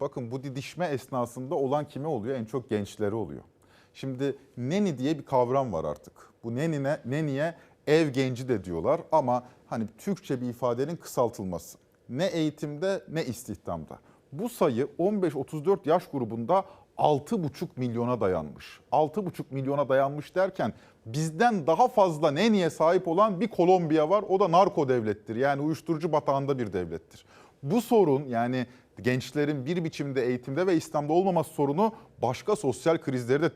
Bakın bu didişme esnasında olan kime oluyor? En çok gençleri oluyor. Şimdi neni diye bir kavram var artık. Bu nenine, neniye ev genci de diyorlar ama hani Türkçe bir ifadenin kısaltılması. Ne eğitimde ne istihdamda. Bu sayı 15-34 yaş grubunda 6,5 milyona dayanmış. 6,5 milyona dayanmış derken bizden daha fazla neniye sahip olan bir Kolombiya var. O da narko devlettir. Yani uyuşturucu batağında bir devlettir. Bu sorun yani gençlerin bir biçimde eğitimde ve İslam'da olmaması sorunu başka sosyal krizleri de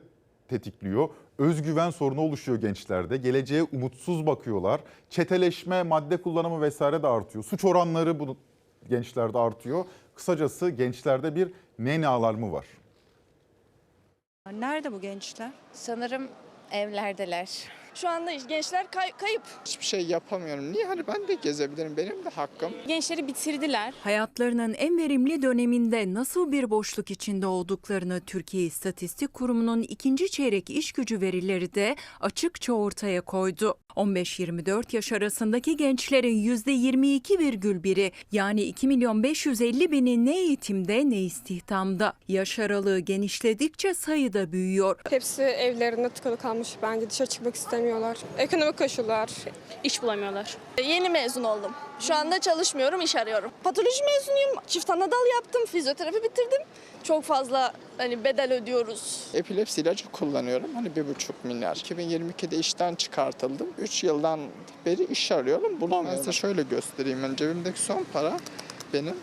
tetikliyor. Özgüven sorunu oluşuyor gençlerde. Geleceğe umutsuz bakıyorlar. Çeteleşme, madde kullanımı vesaire de artıyor. Suç oranları bu gençlerde artıyor. Kısacası gençlerde bir nene alarmı var. Nerede bu gençler? Sanırım evlerdeler. Şu anda gençler kay- kayıp. Hiçbir şey yapamıyorum. Niye? Hani ben de gezebilirim. Benim de hakkım. Gençleri bitirdiler. Hayatlarının en verimli döneminde nasıl bir boşluk içinde olduklarını Türkiye İstatistik Kurumu'nun ikinci çeyrek iş gücü verileri de açıkça ortaya koydu. 15-24 yaş arasındaki gençlerin %22,1'i yani 2 milyon 550 bini ne eğitimde ne istihdamda. Yaş aralığı genişledikçe sayı da büyüyor. Hepsi evlerinde tıkalı kalmış. Bence dışarı çıkmak istemiyorlar. Ekonomik koşullar. İş bulamıyorlar. Yeni mezun oldum. Şu anda çalışmıyorum, iş arıyorum. Patoloji mezunuyum. Çift anadal yaptım, fizyoterapi bitirdim. Çok fazla hani bedel ödüyoruz. Epilepsi ilacı kullanıyorum. Hani bir buçuk milyar. 2022'de işten çıkartıldım. 3 yıldan beri iş arıyorum. Bunu ben size şöyle göstereyim. Yani cebimdeki son para benim.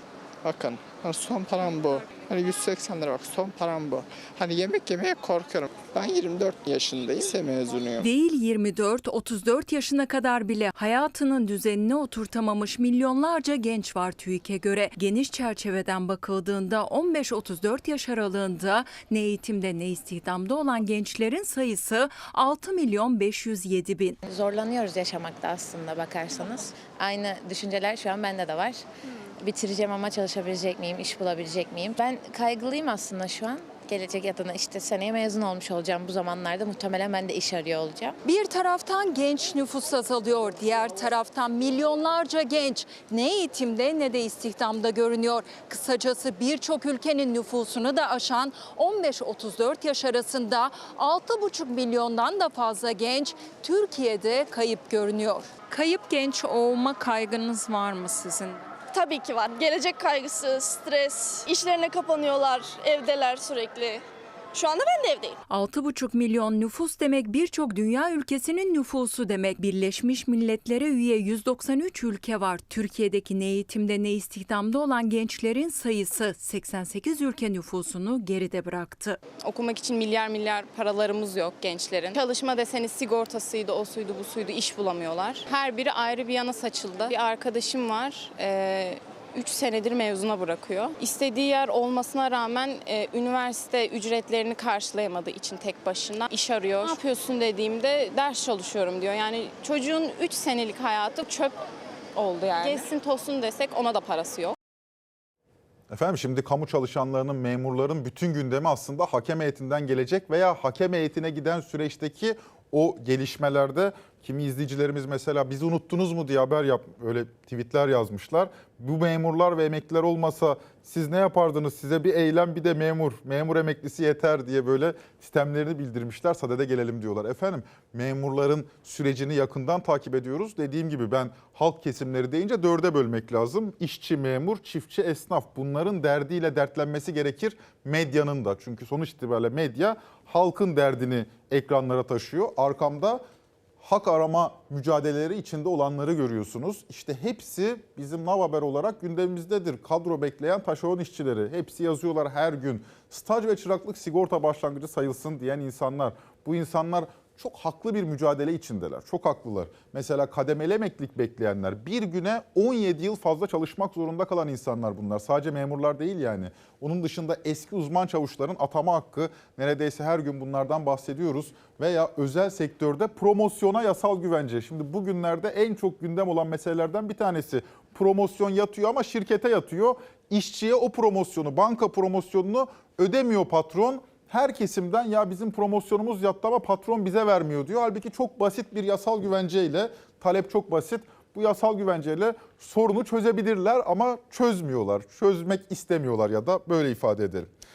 Bakın hani son param bu. Hani 180 lira bak son param bu. Hani yemek yemeye korkuyorum. Ben 24 yaşındayım. Lise mezunuyum. Değil 24-34 yaşına kadar bile hayatının düzenini oturtamamış milyonlarca genç var TÜİK'e göre. Geniş çerçeveden bakıldığında 15-34 yaş aralığında ne eğitimde ne istihdamda olan gençlerin sayısı 6 milyon 507 bin. Zorlanıyoruz yaşamakta aslında bakarsanız. Aynı düşünceler şu an bende de var. Bitireceğim ama çalışabilecek miyim, iş bulabilecek miyim? Ben kaygılıyım aslında şu an. Gelecek adına işte seneye mezun olmuş olacağım bu zamanlarda. Muhtemelen ben de iş arıyor olacağım. Bir taraftan genç nüfus azalıyor, diğer taraftan milyonlarca genç ne eğitimde ne de istihdamda görünüyor. Kısacası birçok ülkenin nüfusunu da aşan 15-34 yaş arasında 6,5 milyondan da fazla genç Türkiye'de kayıp görünüyor. Kayıp genç olma kaygınız var mı sizin? Tabii ki var. Gelecek kaygısı, stres, işlerine kapanıyorlar, evdeler sürekli. Şu anda ben de evdeyim. 6,5 milyon nüfus demek birçok dünya ülkesinin nüfusu demek. Birleşmiş Milletler'e üye 193 ülke var. Türkiye'deki ne eğitimde ne istihdamda olan gençlerin sayısı 88 ülke nüfusunu geride bıraktı. Okumak için milyar milyar paralarımız yok gençlerin. Çalışma deseniz sigortasıydı, o suydu, bu suydu, iş bulamıyorlar. Her biri ayrı bir yana saçıldı. Bir arkadaşım var, 3 senedir mezuna bırakıyor. İstediği yer olmasına rağmen e, üniversite ücretlerini karşılayamadığı için tek başına iş arıyor. Ne yapıyorsun dediğimde ders çalışıyorum diyor. Yani çocuğun 3 senelik hayatı çöp oldu yani. Gezsin tosun desek ona da parası yok. Efendim şimdi kamu çalışanlarının, memurların bütün gündemi aslında hakem heyetinden gelecek veya hakem heyetine giden süreçteki o gelişmelerde kimi izleyicilerimiz mesela bizi unuttunuz mu diye haber yap öyle tweetler yazmışlar. Bu memurlar ve emekliler olmasa siz ne yapardınız? Size bir eylem bir de memur, memur emeklisi yeter diye böyle sistemlerini bildirmişler. Sadede gelelim diyorlar. Efendim memurların sürecini yakından takip ediyoruz. Dediğim gibi ben halk kesimleri deyince dörde bölmek lazım. İşçi, memur, çiftçi, esnaf bunların derdiyle dertlenmesi gerekir medyanın da. Çünkü sonuç itibariyle medya halkın derdini ekranlara taşıyor. Arkamda hak arama mücadeleleri içinde olanları görüyorsunuz. İşte hepsi bizim Nav Haber olarak gündemimizdedir. Kadro bekleyen taşeron işçileri. Hepsi yazıyorlar her gün. Staj ve çıraklık sigorta başlangıcı sayılsın diyen insanlar. Bu insanlar çok haklı bir mücadele içindeler. Çok haklılar. Mesela kademeli emeklilik bekleyenler bir güne 17 yıl fazla çalışmak zorunda kalan insanlar bunlar. Sadece memurlar değil yani. Onun dışında eski uzman çavuşların atama hakkı neredeyse her gün bunlardan bahsediyoruz. Veya özel sektörde promosyona yasal güvence. Şimdi bugünlerde en çok gündem olan meselelerden bir tanesi. Promosyon yatıyor ama şirkete yatıyor. İşçiye o promosyonu, banka promosyonunu ödemiyor patron her kesimden ya bizim promosyonumuz yattı ama patron bize vermiyor diyor. Halbuki çok basit bir yasal güvenceyle talep çok basit. bu yasal güvenceyle sorunu çözebilirler ama çözmüyorlar. Çözmek istemiyorlar ya da böyle ifade edelim.